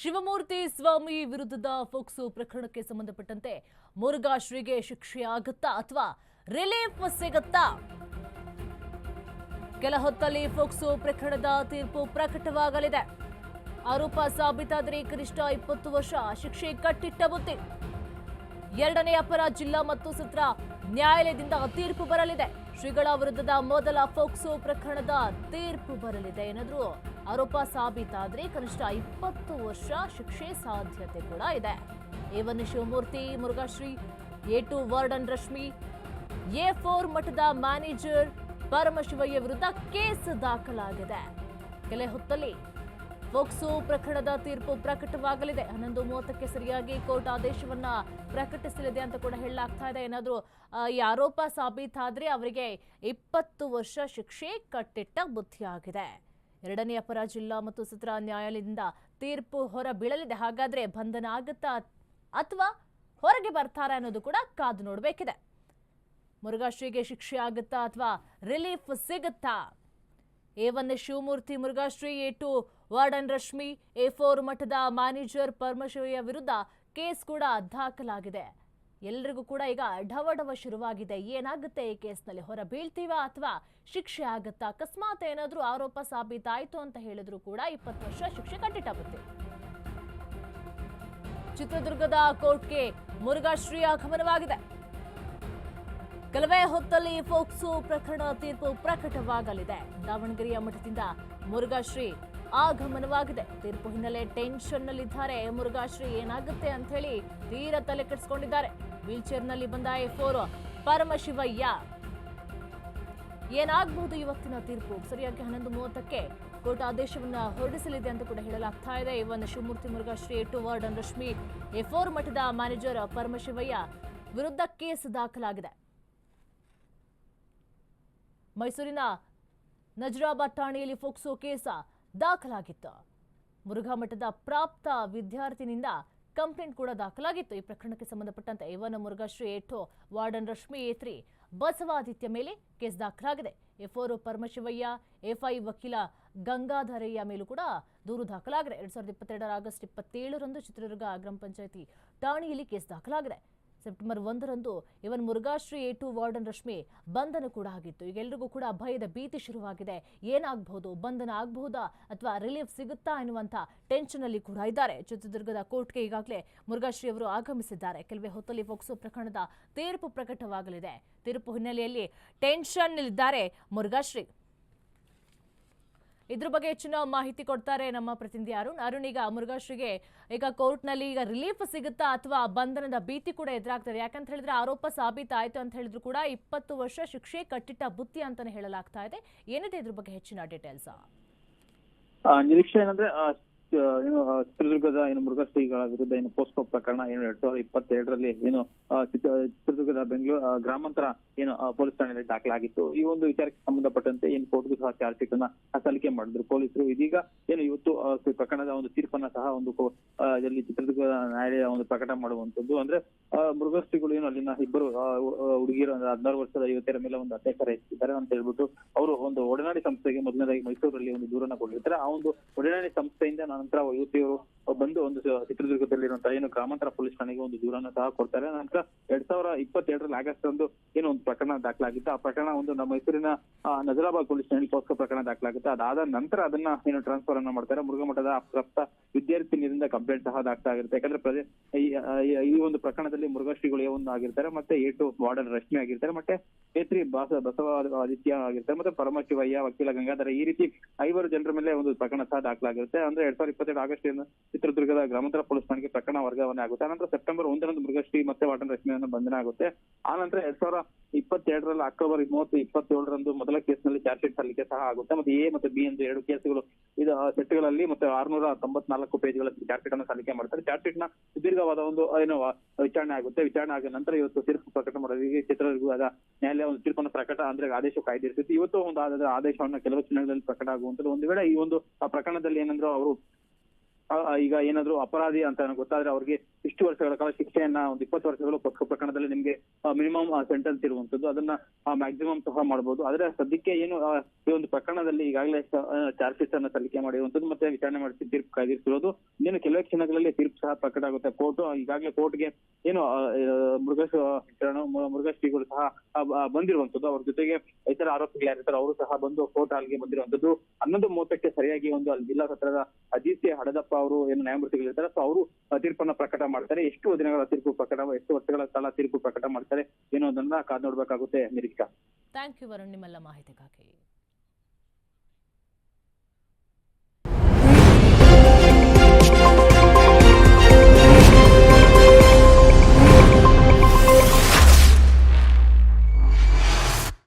ಶಿವಮೂರ್ತಿ ಸ್ವಾಮಿ ವಿರುದ್ಧದ ಫೋಕ್ಸೋ ಪ್ರಕರಣಕ್ಕೆ ಸಂಬಂಧಪಟ್ಟಂತೆ ಮುರುಘಾಶ್ರೀಗೆ ಶಿಕ್ಷೆ ಆಗುತ್ತಾ ಅಥವಾ ರಿಲೀಫ್ ಸಿಗುತ್ತಾ? ಕೆಲ ಹೊತ್ತಲ್ಲಿ ಫೋಕ್ಸೋ ಪ್ರಕರಣದ ತೀರ್ಪು ಪ್ರಕಟವಾಗಲಿದೆ. ಆರೋಪ ಸಾಬೀತಾದರೆ ಕನಿಷ್ಠ ಇಪ್ಪತ್ತು ವರ್ಷ ಶಿಕ್ಷೆ ಕಟ್ಟಿಟ್ಟ ಬುತ್ತಿ ಎರಡನೇ ಅಪರ ಜಿಲ್ಲಾ ಮತ್ತು ಸತ್ರ ನ್ಯಾಯಾಲಯದಿಂದ ತೀರ್ಪು ಬರಲಿದೆ. ಶ್ರೀಗಳ ವಿರುದ್ಧದ ಮೊದಲ ಫೋಕ್ಸೋ ಪ್ರಕರಣದ ತೀರ್ಪು ಬರಲಿದೆ ಏನಾದ್ರೂ ಆರೋಪ ಸಾಬೀತಾದರೆ ಕನಿಷ್ಠ ಇಪ್ಪತ್ತು ವರ್ಷ ಶಿಕ್ಷೆ ಸಾಧ್ಯತೆ ಕೂಡ ಇದೆ. A one Shivamurthy, Murughashree, A two warden Rashmi, A four ಮಠದ ಮ್ಯಾನೇಜರ್ ಪರಮಶಿವಯ್ಯ ವಿರುದ್ಧ ಕೇಸ್ ದಾಖಲಾಗಿದೆ. ಕೆಲ ಹೊತ್ತಲ್ಲಿ ಫೋಕ್ಸೋ ಪ್ರಕರಣದ ತೀರ್ಪು ಪ್ರಕಟವಾಗಲಿದೆ. ಹನ್ನೊಂದು ಮೂವತ್ತಕ್ಕೆ ಸರಿಯಾಗಿ ಕೋರ್ಟ್ ಆದೇಶವನ್ನ ಪ್ರಕಟಿಸಲಿದೆ ಅಂತ ಕೂಡ ಹೇಳಲಾಗ್ತಾ ಇದೆ. ಏನಾದರೂ ಈ ಆರೋಪ ಸಾಬೀತಾದರೆ ಅವರಿಗೆ ಇಪ್ಪತ್ತು ವರ್ಷ ಶಿಕ್ಷೆ ಕಟ್ಟಿಟ್ಟ ಬುದ್ಧಿಯಾಗಿದೆ. ಎರಡನೇ ಅಪರ ಜಿಲ್ಲಾ ಮತ್ತು ಸತ್ರ ನ್ಯಾಯಾಲಯದಿಂದ ತೀರ್ಪು ಹೊರ ಬೀಳಲಿದೆ. ಹಾಗಾದ್ರೆ ಬಂಧನ ಆಗುತ್ತಾ ಅಥವಾ ಹೊರಗೆ ಬರ್ತಾರಾ ಅನ್ನೋದು ಕೂಡ ಕಾದು ನೋಡಬೇಕಿದೆ. ಮುರುಘಾಶ್ರೀಗೆ ಶಿಕ್ಷೆ ಆಗುತ್ತಾ ಅಥವಾ ರಿಲೀಫ್ ಸಿಗುತ್ತಾ? A one Shivamurthy, Murughashree, A two warden Rashmi, A four ಮಠದ ಮ್ಯಾನೇಜರ್ ಪರಮಶಿವಯ್ಯ ವಿರುದ್ಧ ಕೇಸ್ ಕೂಡ ದಾಖಲಾಗಿದೆ. ಎಲ್ರಿಗೂ ಕೂಡ ಈಗ ಢವಢವ ಶುರುವಾಗಿದೆ. ಏನಾಗುತ್ತೆ ಈ ಕೇಸ್ನಲ್ಲಿ? ಹೊರ ಬೀಳ್ತೀವಾ ಅಥವಾ ಶಿಕ್ಷೆ ಆಗುತ್ತಾ? ಅಕಸ್ಮಾತ್ ಏನಾದರೂ ಆರೋಪ ಸಾಬೀತಾಯ್ತು ಅಂತ ಹೇಳಿದ್ರು ಕೂಡ ಇಪ್ಪತ್ತು ವರ್ಷ ಶಿಕ್ಷೆ ಕಟ್ಟಿಟ್ಟಾಗುತ್ತೆ. ಚಿತ್ರದುರ್ಗದ ಕೋರ್ಟ್ಗೆ ಮುರುಘಾಶ್ರೀ ಆಗಮನವಾಗಿದೆ. ಕೆಲವೇ ಹೊತ್ತಲ್ಲಿ ಫೋಕ್ಸೋ ಪ್ರಕರಣ ತೀರ್ಪು ಪ್ರಕಟವಾಗಲಿದೆ. ದಾವಣಗೆರೆಯ ಮಠದಿಂದ ಮುರುಘಾಶ್ರೀ ಆಗಮನವಾಗಿದೆ. ತೀರ್ಪು ಹಿನ್ನೆಲೆ ಟೆನ್ಷನ್ನಲ್ಲಿದ್ದಾರೆ. ಮುರುಘಾಶ್ರೀ ಏನಾಗುತ್ತೆ ಅಂತ ಹೇಳಿ ತೀರ ತಲೆ ಕೆಡಿಸ್ಕೊಂಡಿದ್ದಾರೆ. ವೀಲ್ ಚೇರ್ನಲ್ಲಿ ಬಂದ ಎ ಫೋರ್ ಪರಮಶಿವಯ್ಯ. ಏನಾಗಬಹುದು ಇವತ್ತಿನ ತೀರ್ಪು? ಸರಿಯಾಗಿ ಹನ್ನೊಂದು ಮೂವತ್ತಕ್ಕೆ ಕೋರ್ಟ್ ಆದೇಶವನ್ನು ಹೊರಡಿಸಲಿದೆ ಅಂತ ಕೂಡ ಹೇಳಲಾಗ್ತಾ ಇದೆ. ಇವನ್ Shivamurthy Murughashree two warden Rashmi A four ಮಠದ ಮ್ಯಾನೇಜರ್ ಪರಮಶಿವಯ್ಯ ವಿರುದ್ಧ ಕೇಸ್ ದಾಖಲಾಗಿದೆ. ಮೈಸೂರಿನ ನಜರಾಬಾದ್ ಠಾಣೆಯಲ್ಲಿ ಫೋಕ್ಸೋ ಕೇಸ ದಾಖಲಾಗಿತ್ತು. ಮುರುಘಾ ಮಠದ ಪ್ರಾಪ್ತ ವಿದ್ಯಾರ್ಥಿನಿಂದ ಕಂಪ್ಲೇಂಟ್ ಕೂಡ ದಾಖಲಾಗಿತ್ತು. ಈ ಪ್ರಕರಣಕ್ಕೆ ಸಂಬಂಧಪಟ್ಟಂತೆ ಇವನ Murughashri A two, warden Rashmi A three, Basavaditya ಮೇಲೆ ಕೇಸ್ ದಾಖಲಾಗಿದೆ. ಎಫೋರ್ ಪರಮಶಿವಯ್ಯ ಎಫ್ಐ ವಕೀಲ ಗಂಗಾಧರಯ್ಯ ಮೇಲೂ ಕೂಡ ದೂರು ದಾಖಲಾಗಿದೆ. ಎರಡ್ ಸಾವಿರದ ಇಪ್ಪತ್ತೆರಡರ ಆಗಸ್ಟ್ ಇಪ್ಪತ್ತೇಳರಂದು ಚಿತ್ರದುರ್ಗ ಗ್ರಾಮ ಪಂಚಾಯಿತಿ ಠಾಣೆಯಲ್ಲಿ ಕೇಸ್ ದಾಖಲಾಗಿದೆ. ಸೆಪ್ಟೆಂಬರ್ ಒಂದರಂದು ಇವನ್ Murughashree A two warden Rashmi ಬಂಧನ ಕೂಡ ಆಗಿತ್ತು. ಈಗ ಎಲ್ರಿಗೂ ಕೂಡ ಭಯದ ಭೀತಿ ಶುರುವಾಗಿದೆ. ಏನಾಗಬಹುದು ಬಂಧನ ಆಗಬಹುದಾ ಅಥವಾ ರಿಲೀಫ್ ಸಿಗುತ್ತಾ ಎನ್ನುವಂಥ ಟೆನ್ಷನ್ ಅಲ್ಲಿ ಕೂಡ ಇದ್ದಾರೆ. ಚಿತ್ರದುರ್ಗದ ಕೋರ್ಟ್ಗೆ ಈಗಾಗಲೇ ಮುರುಘಾಶ್ರೀ ಅವರು ಆಗಮಿಸಿದ್ದಾರೆ. ಕೆಲವೇ ಹೊತ್ತಲ್ಲಿ ಫೋಕ್ಸೋ ಪ್ರಕರಣದ ತೀರ್ಪು ಪ್ರಕಟವಾಗಲಿದೆ. ತೀರ್ಪು ಹಿನ್ನೆಲೆಯಲ್ಲಿ ಟೆನ್ಷನ್ ಇದ್ದಾರೆ ಮುರುಘಾಶ್ರೀ. ಇದ್ರ ಬಗ್ಗೆ ಹೆಚ್ಚಿನ ಮಾಹಿತಿ ಕೊಡ್ತಾರೆ ನಮ್ಮ ಪ್ರತಿನಿಧಿ ಅರುಣ್. ಅರುಣ್, ಈಗ ಮುರುಘಾಶ್ರೀಗೆ ಈಗ ಕೋರ್ಟ್ನಲ್ಲಿ ಈಗ ರಿಲೀಫ್ ಸಿಗುತ್ತಾ ಅಥವಾ ಬಂಧನದ ಭೀತಿ ಕೂಡ ಎದುರಾಗ್ತದೆ? ಯಾಕಂತ ಹೇಳಿದ್ರೆ ಆರೋಪ ಸಾಬೀತಾಯ್ತು ಅಂತ ಹೇಳಿದ್ರು ಕೂಡ ಇಪ್ಪತ್ತು ವರ್ಷ ಶಿಕ್ಷೆ ಕಟ್ಟಿಟ್ಟ ಬುತ್ತಿ ಅಂತಾನೆ ಹೇಳಲಾಗ್ತಾ ಇದೆ. ಏನಿದೆ ಇದ್ರ ಬಗ್ಗೆ ಹೆಚ್ಚಿನ ಡೀಟೇಲ್ಸ್ ನಿರೀಕ್ಷೆ ಏನಂದ್ರೆ ಏನು ಚಿತ್ರದುರ್ಗದ ಏನು ಮೃಗಶ್ರೀಗಳ ವಿರುದ್ಧ ಏನು ಪೋಸ್ಕೋ ಪ್ರಕರಣ ಏನು ಎರಡ್ ಸಾವಿರದ ಇಪ್ಪತ್ತೆರಡರಲ್ಲಿ ಏನು ಚಿತ್ರದುರ್ಗದ ಬೆಂಗಳೂರು ಗ್ರಾಮಾಂತರ ಏನು ಪೊಲೀಸ್ ಠಾಣೆಯಲ್ಲಿ ದಾಖಲಾಗಿತ್ತು. ಈ ಒಂದು ವಿಚಾರಕ್ಕೆ ಸಂಬಂಧಪಟ್ಟಂತೆ ಏನು ಕೋರ್ಟ್ಗೂ ಸಹ ಚಾರ್ಜ್ ಶೀಟ್ ಅನ್ನ ಸಲ್ಲಿಕೆ ಮಾಡಿದ್ರು ಪೊಲೀಸರು. ಇದೀಗ ಏನು ಇವತ್ತು ಪ್ರಕರಣದ ಒಂದು ತೀರ್ಪನ್ನ ಸಹ ಒಂದು ಇಲ್ಲಿ ಚಿತ್ರದುರ್ಗ ನ್ಯಾಯಾಲಯ ಒಂದು ಪ್ರಕಟ ಮಾಡುವಂತದ್ದು ಅಂದ್ರೆ ಮೃಗಶ್ರೀಗಳು ಏನು ಅಲ್ಲಿನ ಇಬ್ಬರು ಹುಡುಗಿಯರು ಅಂದ್ರೆ ಹದಿನಾರು ವರ್ಷದ ಯುವತಿಯರ ಮೇಲೆ ಒಂದು ಅತ್ಯಾಚಾರ ಹೆಚ್ಚಿದ್ದಾರೆ ಅಂತ ಹೇಳ್ಬಿಟ್ಟು ಅವರು ಒಂದು ಒಡನಾಡಿ ಸಂಸ್ಥೆಗೆ ಮೊದಲನೇದಾಗಿ ಮೈಸೂರಲ್ಲಿ ಒಂದು ದೂರನ್ನ ಕೊಟ್ಟಿರ್ತಾರೆ. ಆ ಒಂದು ಒಡನಾಡಿ ಸಂಸ್ಥೆಯಿಂದ ನಂತರ ಯುವತಿಯವರು ಬಂದು ಒಂದು ಚಿತ್ರದುರ್ಗದಲ್ಲಿರುವಂತಹ ಏನು ಗ್ರಾಮಾಂತರ ಪೊಲೀಸ್ ಠಾಣೆಗೆ ಒಂದು ದೂರನ್ನ ಸಹ ಕೊಡ್ತಾರೆ. ನಂತರ ಎರಡ್ ಸಾವಿರ ಇಪ್ಪತ್ತೆರಡರಲ್ಲಿ ಆಗಸ್ಟ್ ಒಂದು ಏನು ಒಂದು ಪ್ರಕರಣ ದಾಖಲಾಗಿತ್ತು. ಆ ಪ್ರಕರಣ ಒಂದು ನಮ್ಮ ಮೈಸೂರಿನ ನಜರಾಬಾದ್ ಪೊಲೀಸ್ ಠಾಣೆ ಪ್ರಕರಣ ದಾಖಲಾಗುತ್ತೆ. ಅದಾದ ನಂತರ ಅದನ್ನ ಏನು ಟ್ರಾನ್ಸ್ಫರ್ ಅನ್ನ ಮಾಡ್ತಾರೆ. ಮುರುಘಮಠದ ಅಪ್ರಾಪ್ತ ವಿದ್ಯಾರ್ಥಿನಿಯಿಂದ ಕಂಪ್ಲೇಂಟ್ ಸಹ ದಾಖಲಾಗಿರುತ್ತೆ ಯಾಕಂದ್ರೆ ಪ್ರದೇ, ಈ ಒಂದು ಪ್ರಕರಣದಲ್ಲಿ ಮುರುಘಶ್ರೀಗಳು ಒಂದು ಆಗಿರ್ತಾರೆ. ಮತ್ತೆ ಎ ಟು ವಾರ್ಡನ್ ರಶ್ಮಿ ಆಗಿರ್ತಾರೆ. ಮತ್ತೆ ಎ ತ್ರೀ ಬಾಸ ಬಸವ ಆದಿತ್ಯ ಆಗಿರ್ತಾರೆ. ಮತ್ತೆ ಪರಮಶಿವಯ್ಯ, ವಕೀಲ ಗಂಗಾಧರ ಈ ರೀತಿ ಐವರು ಜನರ ಮೇಲೆ ಒಂದು ಪ್ರಕರಣ ಸಹ ದಾಖಲಾಗಿರುತ್ತೆ. ಅಂದ್ರೆ ಎರಡ್ ಸಾವಿರದ ಇಪ್ಪತ್ತೆರಡು ಆಗಸ್ಟ್ ಇಂದ ಚಿತ್ರದುರ್ಗದ ಗ್ರಾಮಾಂತರ ಪೊಲೀಸ್ ಠಾಣೆಗೆ ಪ್ರಕರಣ ವರ್ಗಾವಣೆ ಆಗುತ್ತೆ. ಆನಂತರ ಸೆಪ್ಟೆಂಬರ್ ಒಂದರಂದು ಮೃಗಶ್ರೀ ಮತ್ತೆ ವಾಟನ್ ರಶ್ಮಿಯನ್ನು ಬಂಧನ ಆಗುತ್ತೆ. ಆನಂತರ ಎರಡ್ ಸಾವಿರ ಇಪ್ಪತ್ತೆರಡರಲ್ಲಿ ಅಕ್ಟೋಬರ್ ಮೂವತ್ತು, ಇಪ್ಪತ್ತೇಳರಂದು ಮೊದಲ ಕೇಸ್ನಲ್ಲಿ ಚಾರ್ಜ್ ಶೀಟ್ ಸಲ್ಲಿಕೆ ಸಹ ಆಗುತ್ತೆ. ಮತ್ತೆ ಎ ಮತ್ತು ಬಿ ಎಂದು ಎರಡು ಕೇಸ್ಗಳು ಇದು ಸೆಟ್ಗಳಲ್ಲಿ ಮತ್ತೆ ಆರ್ನೂರ ತೊಂಬತ್ನಾಲ್ಕು ಪೇಜ್ಗಳ ಚಾರ್ಜ್ ಶೀಟ್ ಅನ್ನು ಸಲ್ಲಿಕೆ ಮಾಡ್ತಾರೆ. ಚಾರ್ಜ್ ಶೀಟ್ನ ಸುದೀರ್ಘವಾದ ಒಂದು, ಏನು, ವಿಚಾರಣೆ ಆಗುತ್ತೆ. ವಿಚಾರಣೆ ಆದ ನಂತರ ಇವತ್ತು ತೀರ್ಪು ಪ್ರಕಟ ಮಾಡೋದಕ್ಕೆ ಚಿತ್ರದುರ್ಗದ ನ್ಯಾಯಾಲಯ ಒಂದು ತೀರ್ಪನ್ನು ಪ್ರಕಟ ಅಂದ್ರೆ ಆದೇಶ ಕಾಯ್ದಿರ್ತಿತ್ತು ಇವತ್ತು ಒಂದು ಆದ ಆದೇಶವನ್ನ ಕೆಲವು ದಿನಗಳಲ್ಲಿ ಪ್ರಕಟ ಆಗುವಂತದ್ದು ಒಂದು ವೇಳೆ ಈ ಒಂದು ಪ್ರಕರಣದಲ್ಲಿ ಏನಂದ್ರೆ ಅವರು ಈಗ ಏನಾದ್ರು ಅಪರಾಧಿ ಅಂತ ಗೊತ್ತಾದ್ರೆ ಅವ್ರಿಗೆ ಇಷ್ಟು ವರ್ಷಗಳ ಕಾಲ ಶಿಕ್ಷೆಯನ್ನ ಒಂದು ಇಪ್ಪತ್ತು ವರ್ಷಗಳು ಪಕ್ಷ ಪ್ರಕರಣದಲ್ಲಿ ನಿಮ್ಗೆ ಮಿನಿಮಮ್ ಸೆಂಟೆನ್ಸ್ ಇರುವಂತದ್ದು. ಅದನ್ನ ಮ್ಯಾಕ್ಸಿಮಮ್ ಸಹ ಮಾಡಬಹುದು ಆದ್ರೆ ಸದ್ಯಕ್ಕೆ ಏನು ಈ ಒಂದು ಪ್ರಕರಣದಲ್ಲಿ ಈಗಾಗಲೇ ಚಾರ್ಜ್ ಶೀಟ್ ಅನ್ನ ಸಲ್ಲಿಕೆ ಮಾಡಿರುವಂತದ್ದು ಮತ್ತೆ ವಿಚಾರಣೆ ಮಾಡಿಸಿ ತೀರ್ಪು ಕಾಯ್ದಿರಿಸಿರೋದು. ಇನ್ನೇನು ಕೆಲವೇ ಕ್ಷಣಗಳಲ್ಲಿ ತೀರ್ಪು ಸಹ ಪ್ರಕಟ ಆಗುತ್ತೆ. ಕೋರ್ಟ್ ಈಗಾಗಲೇ ಕೋರ್ಟ್ಗೆ ಏನು ಮೃಗೇಶ್ ಆ, ಮುರುಘೇಶ್ ಶರಣು ಮು- ಮುರುಘಾ ಶ್ರೀಗಳು ಸಹ ಬಂದಿರುವಂತದ್ದು. ಅವ್ರ ಜೊತೆಗೆ ಇತರ ಆರೋಪಿಗಳು ಯಾರಿರ್ತಾರೆ ಅವರು ಸಹ ಬಂದು ಕೋರ್ಟ್ ಹಾಲ್ಗೆ ಬಂದಿರುವಂತದ್ದು. ಹನ್ನೊಂದು ಮೂವತ್ತಕ್ಕೆ ಸರಿಯಾಗಿ ಒಂದು ಅಲ್ಲಿ ಜಿಲ್ಲಾ ಸತ್ರದ ಅಜಿತ್ ಹಡದಪ್ಪ ಅವರು ಏನು ನ್ಯಾಯಮೂರ್ತಿಗಳಿರ್ತಾರೆ. ಸೊ ಅವರು ತೀರ್ಪನ್ನ ಪ್ರಕಟ ಮಾಡ್ತಾರೆ. ಎಷ್ಟು ದಿನಗಳ ತೀರ್ಪು ಪ್ರಕಟ ಎಷ್ಟು ವರ್ಷಗಳ ಕಾಲ ತೀರ್ಪು ಪ್ರಕಟ ಮಾಡ್ತಾರೆ, ಏನೋ ಅದನ್ನ ಕಾದ್ ನೋಡ್ಬೇಕಾಗುತ್ತೆ ನಿರೀಕ್ಷಾ. ಥ್ಯಾಂಕ್ ಯು ವರುಣ್ ನಿಮ್ಮೆಲ್ಲ ಮಾಹಿತಿಗಾಗಿ